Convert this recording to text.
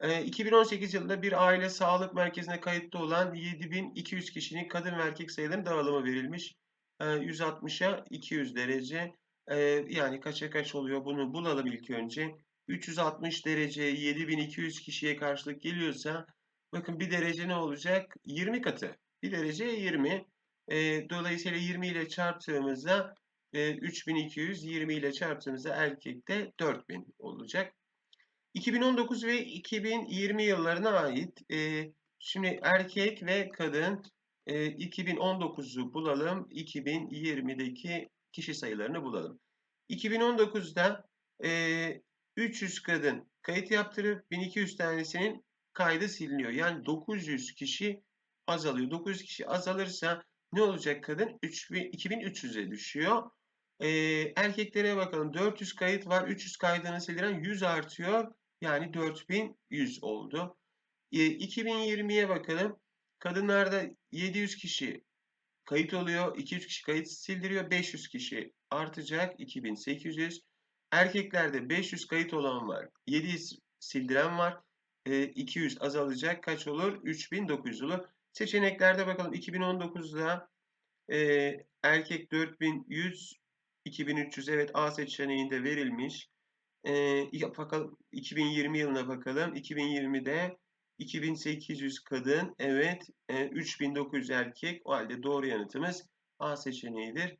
Ee, 2018 yılında bir aile sağlık merkezine kayıtlı olan 7200 kişinin kadın ve erkek sayılarının dağılımı verilmiş. Ee, 160'a 200 derece. Ee, yani kaça kaç oluyor bunu bulalım ilk önce. 360 derece 7200 kişiye karşılık geliyorsa bakın bir derece ne olacak? 20 katı. Bir derece 20. Ee, dolayısıyla 20 ile çarptığımızda e, 3200, 20 ile çarptığımızda erkekte 4000 olacak. 2019 ve 2020 yıllarına ait e, şimdi erkek ve kadın e, 2019'u bulalım, 2020'deki kişi sayılarını bulalım. 2019'da e, 300 kadın kayıt yaptırıp 1200 tanesinin kaydı siliniyor. Yani 900 kişi azalıyor. 900 kişi azalırsa ne olacak kadın? 3000, 2300'e düşüyor. E, erkeklere bakalım. 400 kayıt var. 300 kaydını sildiren 100 artıyor. Yani 4100 oldu. E, 2020'ye bakalım. Kadınlarda 700 kişi kayıt oluyor. 200 kişi kayıt sildiriyor. 500 kişi artacak. 2800. Erkeklerde 500 kayıt olan var. 700 sildiren var. E, 200 azalacak. Kaç olur? 3900 olur. Seçeneklerde bakalım. 2019'da e, erkek 4100 2300 evet A seçeneğinde verilmiş. E, bakalım 2020 yılına bakalım. 2020'de 2800 kadın, evet, e, 3900 erkek. O halde doğru yanıtımız A seçeneğidir.